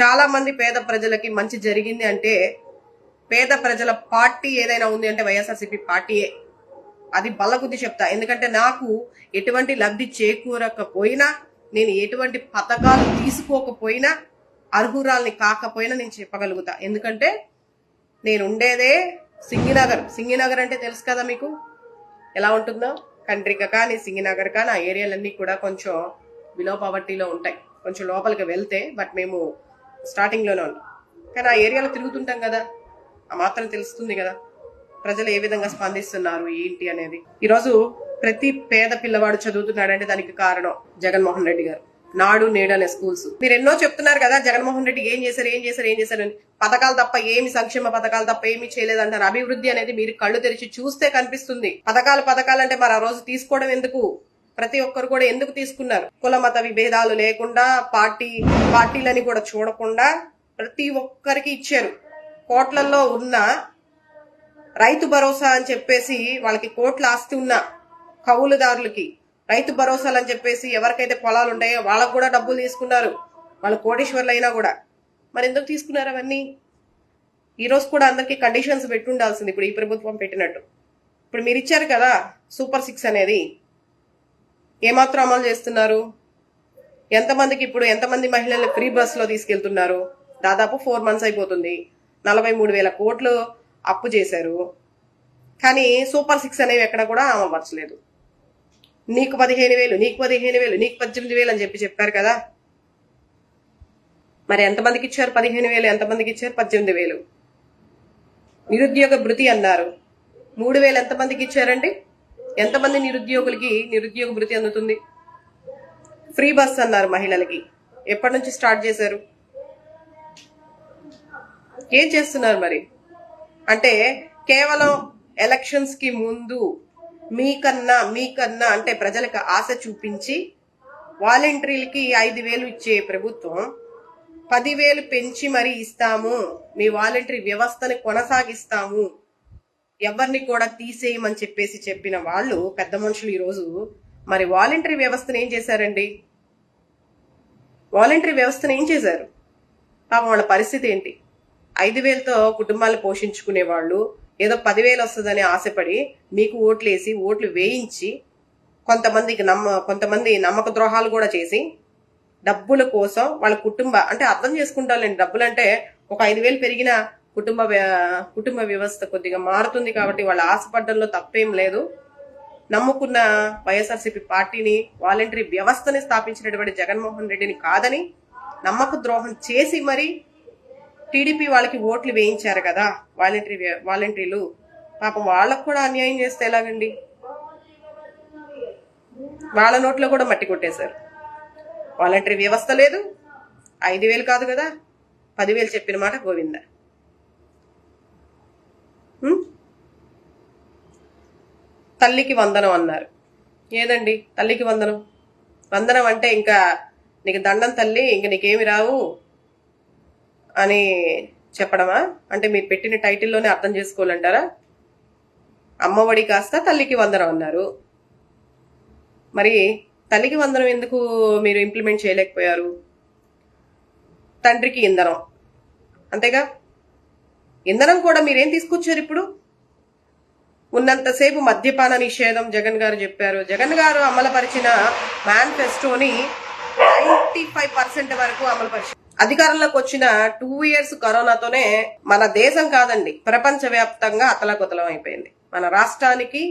చాలా మంది పేద ప్రజలకి మంచి జరిగింది అంటే పేద ప్రజల పార్టీ ఏదైనా ఉంది అంటే వైఎస్ఆర్సీపీ పార్టీయే. అది బల్లకుద్ది చెప్తా. ఎందుకంటే నాకు ఎటువంటి లబ్ధి చేకూరకపోయినా నేను ఎటువంటి పథకాలు తీసుకోకపోయినా అర్హురాల్ని కాకపోయినా నేను చెప్పగలుగుతా. ఎందుకంటే నేను ఉండేదే సింగినగర్. సింగినగర్ అంటే తెలుసు కదా మీకు? ఎలా ఉంటుందో? కండ్రిక కానీ సింగినగర్ కానీ ఆ ఏరియాలన్నీ కూడా కొంచెం బిలో పవర్టీలో ఉంటాయి. కొంచెం లోపలికి వెళ్తే బట్ మేము స్టార్టింగ్లోనే ఉన్నాం కానీ ఆ ఏరియాలో తిరుగుతుంటాం కదా ఆ మాత్రం తెలుస్తుంది కదా ప్రజలు ఏ విధంగా స్పందిస్తున్నారు ఏంటి అనేది. ఈరోజు ప్రతి పేద పిల్లవాడు చదువుతున్నాడంటే దానికి కారణం జగన్మోహన్ రెడ్డి గారు. నాడు నేడు అనే స్కూల్స్. మీరు ఎన్నో చెప్తున్నారు కదా జగన్మోహన్ రెడ్డి ఏం చేశారు ఏం చేశారు ఏం చేశారు అని. పథకాలు తప్ప ఏమి సంక్షేమ పథకాలు తప్ప ఏమి చేయలేదంటారు అభివృద్ధి అనేది మీరు కళ్ళు తెరిచి చూస్తే కనిపిస్తుంది. పథకాలు పథకాలు అంటే మరి ఆ రోజు తీసుకోవడం ఎందుకు? ప్రతి ఒక్కరు కూడా ఎందుకు తీసుకున్నారు? కుల మత విభేదాలు లేకుండా పార్టీ పార్టీలని కూడా చూడకుండా ప్రతి ఒక్కరికి ఇచ్చారు. కోట్లల్లో ఉన్న రైతు భరోసా అని చెప్పేసి వాళ్ళకి కోట్ల ఆస్తి ఉన్న కౌలుదారులకి రైతు భరోసాలు అని చెప్పేసి ఎవరికైతే పొలాలు ఉంటాయో వాళ్ళకు కూడా డబ్బులు తీసుకున్నారు. వాళ్ళు కోటేశ్వర్లు అయినా కూడా. మరి ఎందుకు తీసుకున్నారు అవన్నీ? ఈరోజు కూడా అందరికీ కండిషన్స్ పెట్టి ఉండాల్సింది ఇప్పుడు ఈ ప్రభుత్వం పెట్టినట్టు. ఇప్పుడు మీరు ఇచ్చారు కదా సూపర్ సిక్స్ అనేది. ఏమాత్రం అమలు చేస్తున్నారు? ఎంతమందికి ఇప్పుడు ఎంతమంది మహిళలు ఫ్రీ బస్సులో తీసుకెళ్తున్నారు? దాదాపు ఫోర్ మంత్స్ అయిపోతుంది. నలభై మూడు వేల కోట్లు అప్పు చేశారు. కానీ సూపర్ సిక్స్ అనేవి ఎక్కడ కూడా అమలుపరచలేదు. నీకు పదిహేను వేలు నీకు పదిహేను వేలు నీకు పద్దెనిమిది వేలు అని చెప్పి చెప్పారు కదా? మరి ఎంతమందికి ఇచ్చారు పదిహేను వేలు ఎంతమందికి ఇచ్చారు పద్దెనిమిది వేలు? నిరుద్యోగ భృతి అన్నారు. మూడు వేలు ఎంతమందికి ఇచ్చారండి? ఎంతమంది నిరుద్యోగులకి నిరుద్యోగ భృతి అందుతుంది? ఫ్రీ బస్ అన్నారు మహిళలకి. ఎప్పటి నుంచి స్టార్ట్ చేశారు? ఏం చేస్తున్నారు మరి? అంటే కేవలం ఎలక్షన్స్కి ముందు మీకన్నా మీకన్నా అంటే ప్రజలకు ఆశ చూపించి వాలంటీర్లకి ఐదు వేలు ఇచ్చే ప్రభుత్వం పదివేలు పెంచి మరీ ఇస్తాము. మీ వాలంటరీ వ్యవస్థని కొనసాగిస్తాము. ఎవరిని కూడా తీసేయమని చెప్పేసి చెప్పిన వాళ్ళు పెద్ద మనుషులు ఈరోజు. మరి వాలంటరీ వ్యవస్థను ఏం చేశారండి? వాలంటరీ వ్యవస్థను ఏం చేశారు? పాపం వాళ్ళ పరిస్థితి ఏంటి? ఐదు వేలతో కుటుంబాలు పోషించుకునే వాళ్ళు ఏదో పదివేలు వస్తుందని ఆశపడి మీకు ఓట్లు వేసి ఓట్లు వేయించి కొంతమందికి నమ్మ కొంతమంది నమ్మక ద్రోహాలు కూడా చేసి డబ్బుల కోసం వాళ్ళ కుటుంబ అంటే అర్థం చేసుకుంటారులేండి డబ్బులు అంటే ఒక ఐదు వేలు పెరిగిన కుటుంబ వ్య- కుటుంబ వ్యవస్థ కొద్దిగా మారుతుంది కాబట్టి వాళ్ళు ఆశపడ్డంలో తప్పేం లేదు. నమ్ముకున్న వైఎస్ఆర్సీపీ పార్టీని వాలంటరీ వ్యవస్థని స్థాపించినటువంటి జగన్మోహన్ రెడ్డిని కాదని నమ్మక ద్రోహం చేసి మరి టీడీపీ వాళ్ళకి ఓట్లు వేయించారు కదా వాలంటరీ వాలంటరీలు వాలంటీర్లు. పాపం వాళ్ళకు కూడా అన్యాయం చేస్తే ఎలాగండి? వాళ్ళ నోట్లో కూడా మట్టి కొట్టేశారు. వాలంటరీ వ్యవస్థ లేదు. ఐదు వేలు కాదు కదా. పదివేలు చెప్పిన మాట గోవింద. తల్లికి వందనం అన్నారు. ఏదండి? తల్లికి వందనం? వందనం అంటే ఇంకా నీకు దండం తల్లి ఇంక నీకేమి రావు అని చెప్పడమా? అంటే మీరు పెట్టిన టైటిల్లోనే అర్థం చేసుకోవాలంటారా? అమ్మఒడి కాస్త తల్లికి వందనం అన్నారు. మరి తల్లికి వందనం ఎందుకు మీరు ఇంప్లిమెంట్ చేయలేకపోయారు? తండ్రికి ఇంధనం అంతేగా? ఇంధనం కూడా మీరేం తీసుకొచ్చారు ఇప్పుడు? ఉన్నంతసేపు మద్యపాన నిషేధం జగన్ గారు చెప్పారు. జగన్ గారు అమలుపరిచిన మేనిఫెస్టోని నైన్టీ ఫైవ్ పర్సెంట్ వరకు అమలుపరిచారు అధికారంలోకి వచ్చిన టూ ఇయర్స్ కరోనాతోనే మన దేశం కాదండి ప్రపంచ వ్యాప్తంగా అతలకుతలం అయిపోయింది. మన రాష్ట్రానికి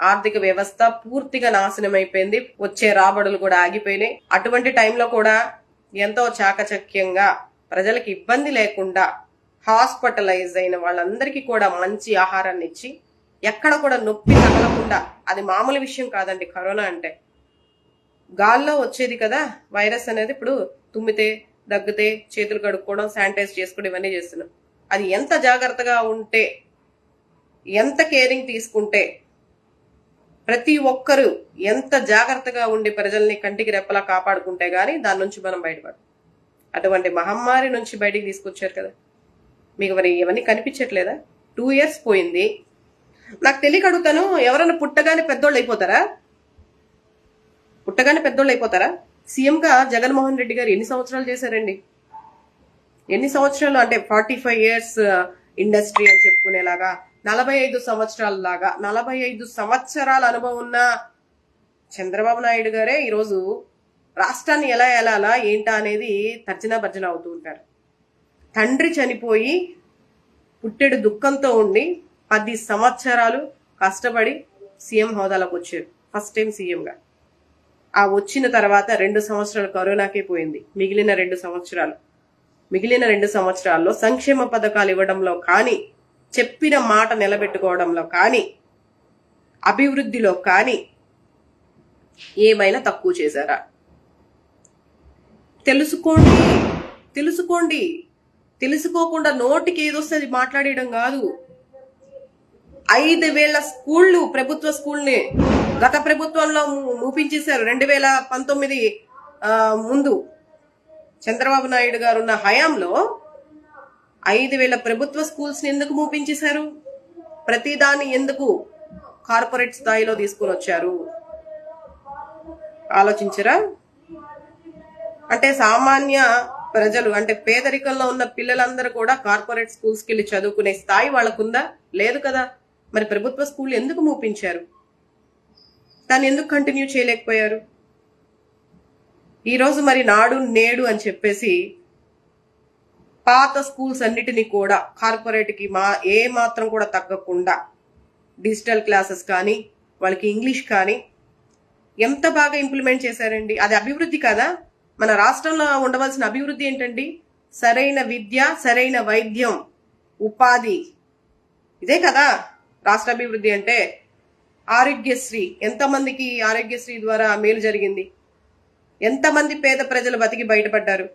ఆర్థిక వ్యవస్థ పూర్తిగా నాశనం అయిపోయింది వచ్చే రాబడులు కూడా ఆగిపోయినాయి. అటువంటి టైంలో కూడా ఎంతో చాకచక్యంగా ప్రజలకు ఇబ్బంది లేకుండా హాస్పిటలైజ్ అయిన వాళ్ళందరికీ కూడా మంచి ఆహారాన్ని ఇచ్చి ఎక్కడ కూడా నొప్పి తగలకుండా అది మామూలు విషయం కాదండి కరోనా అంటే. గాల్లో వచ్చేది కదా వైరస్ అనేది ఇప్పుడు తుమ్మితే దగ్గితే చేతులు కడుక్కోవడం శానిటైజ్ చేసుకోవడం ఇవన్నీ చేస్తున్నాం. అది ఎంత జాగ్రత్తగా ఉంటే ఎంత కేరింగ్ తీసుకుంటే ప్రతి ఒక్కరూ ఎంత జాగ్రత్తగా ఉండి ప్రజల్ని కంటికి రెప్పలా కాపాడుకుంటే గానీ దాని నుంచి మనం బయటపడం అటువంటి మహమ్మారి నుంచి బయటికి తీసుకొచ్చారు కదా. మీకు మరి ఇవన్నీ కనిపించట్లేదా? టూ ఇయర్స్ పోయింది. నాకు తెలియక అడుగుతాను ఎవరైనా పుట్టగానే పెద్దోళ్ళు అయిపోతారా? పుట్టగానే పెద్దోళ్ళు అయిపోతారా? సీఎంగా జగన్మోహన్ రెడ్డి గారు ఎన్ని సంవత్సరాలు చేశారండి? ఎన్ని సంవత్సరాలు? అంటే ఫార్టీ ఫైవ్ ఇయర్స్ ఇండస్ట్రీ అని చెప్పుకునేలాగా నలభై ఐదు సంవత్సరాల లాగా నలభై ఐదు సంవత్సరాల అనుభవం ఉన్న చంద్రబాబు నాయుడు గారే ఈరోజు రాష్ట్రాన్ని ఎలా ఎలాలా ఏంటా అనేది తర్జనా భర్జన అవుతూ ఉంటారు. తండ్రి చనిపోయి పుట్టెడు దుఃఖంతో ఉండి పది సంవత్సరాలు కష్టపడి సీఎం హోదాలోకి వచ్చారు. ఫస్ట్ టైం సీఎంగా. ఆ వచ్చిన తర్వాత రెండు సంవత్సరాలు కరోనాకే పోయింది. మిగిలిన రెండు సంవత్సరాలు. మిగిలిన రెండు సంవత్సరాల్లో సంక్షేమ పథకాలు ఇవ్వడంలో కానీ చెప్పిన మాట నిలబెట్టుకోవడంలో కానీ అభివృద్ధిలో కానీ ఏమైనా తక్కువ చేశారా? తెలుసుకోండి. తెలుసుకోండి. తెలుసుకోకుండా నోటికి ఏదొస్తుంది మాట్లాడేయడం కాదు. ఐదు వేల స్కూళ్ళు ప్రభుత్వ స్కూల్ని గత ప్రభుత్వంలో మూపించేశారు. రెండు వేల పంతొమ్మిది ముందు చంద్రబాబు నాయుడు గారు ఉన్న హయాంలో ఐదు వేల ప్రభుత్వ స్కూల్స్ని ఎందుకు మూపించేశారు? ప్రతిదాన్ని ఎందుకు కార్పొరేట్ స్థాయిలో తీసుకుని వచ్చారు? ఆలోచించరా? అంటే సామాన్య ప్రజలు అంటే పేదరికంలో ఉన్న పిల్లలందరూ కూడా కార్పొరేట్ స్కూల్స్కి వెళ్ళి చదువుకునే స్థాయి వాళ్ళకుందా? లేదు కదా. మరి ప్రభుత్వ స్కూల్ ఎందుకు మూపించారు? దాన్ని ఎందుకు కంటిన్యూ చేయలేకపోయారు? ఈరోజు మరి నాడు నేడు అని చెప్పేసి పాత స్కూల్స్ అన్నిటినీ కూడా కార్పొరేట్కి మా ఏ మాత్రం కూడా తగ్గకుండా డిజిటల్ క్లాసెస్ కానీ వాళ్ళకి ఇంగ్లీష్ కానీ ఎంత బాగా ఇంప్లిమెంట్ చేశారండి? అది అభివృద్ధి కదా? మన రాష్ట్రంలో ఉండవలసిన అభివృద్ధి ఏంటండి? సరైన విద్య సరైన వైద్యం ఉపాధి. ఇదే కదా? రాష్ట్రాభివృద్ధి అంటే ఆరోగ్యశ్రీ. ఎంతమందికి ఆరోగ్యశ్రీ ద్వారా మేలు జరిగింది? ఎంతమంది పేద ప్రజలు బతికి బయటపడ్డారు?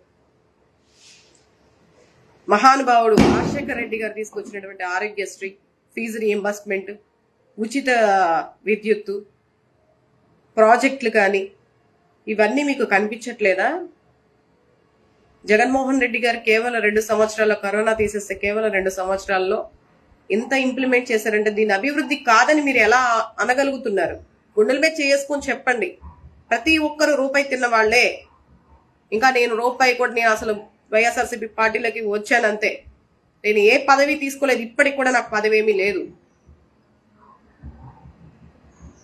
మహానుభావుడు రాజశేఖర రెడ్డి గారు తీసుకొచ్చినటువంటి ఆరోగ్యశ్రీ ఫీజు రియంబర్స్మెంట్ ఉచిత విద్యుత్తు ప్రాజెక్టులు కానీ ఇవన్నీ మీకు కనిపించట్లేదా? జగన్మోహన్ రెడ్డి గారు కేవలం రెండు సంవత్సరాల కరోనా తీసేస్తే కేవలం రెండు సంవత్సరాల్లో ఎంత ఇంప్లిమెంట్ చేశారంటే దీని అభివృద్ధి కాదని మీరు ఎలా అనగలుగుతున్నారు? గుండెల మీద చేసుకొని చెప్పండి. ప్రతి ఒక్కరు రూపాయి తిన్న వాళ్ళే. ఇంకా నేను రూపాయి కూడా నేను అసలు వైఎస్ఆర్సీపీ పార్టీలోకి వచ్చానంతే నేను ఏ పదవి తీసుకోలేదు. ఇప్పటికి కూడా నాకు పదవి ఏమీ లేదు.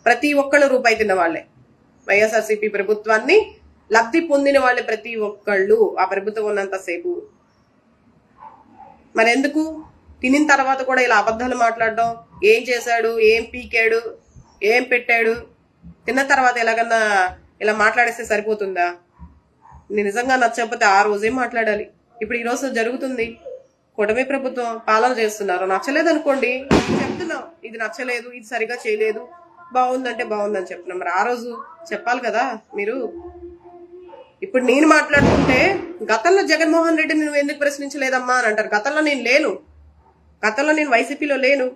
ప్రతి ఒక్కళ్ళు రూపాయి తిన్న వాళ్ళే. వైఎస్ఆర్సీపీ ప్రభుత్వాన్ని లబ్ధి పొందిన వాళ్ళే ప్రతి ఒక్కళ్ళు ఆ ప్రభుత్వం ఉన్నంతసేపు. మరి ఎందుకు తినిన తర్వాత కూడా ఇలా అబద్ధాలు మాట్లాడడం ఏం చేశాడు ఏం పీకాడు ఏం పెట్టాడు తిన్న తర్వాత ఎలాగన్నా ఇలా మాట్లాడేస్తే సరిపోతుందా? నేను నిజంగా నచ్చకపోతే ఆ రోజే మాట్లాడాలి. ఇప్పుడు ఈ రోజు జరుగుతుంది. కూటమి ప్రభుత్వం పాలన చేస్తున్నారు. నచ్చలేదు అనుకోండి చెప్తున్నాం. ఇది నచ్చలేదు ఇది సరిగా చేయలేదు. బాగుందంటే బాగుందని చెప్తున్నాం. మరి ఆ రోజు చెప్పాలి కదా మీరు? ఇప్పుడు నేను మాట్లాడుతుంటే గతంలో జగన్మోహన్ రెడ్డిని నువ్వు ఎందుకు ప్రశ్నించలేదమ్మా అని అంటారు. గతంలో నేను లేను. గతంలో నేను వైసీపీలో లేను.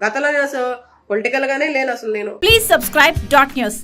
గతంలో నేను అసలు పొలిటికల్ గానే లేను అసలు నేను. Please subscribe dot news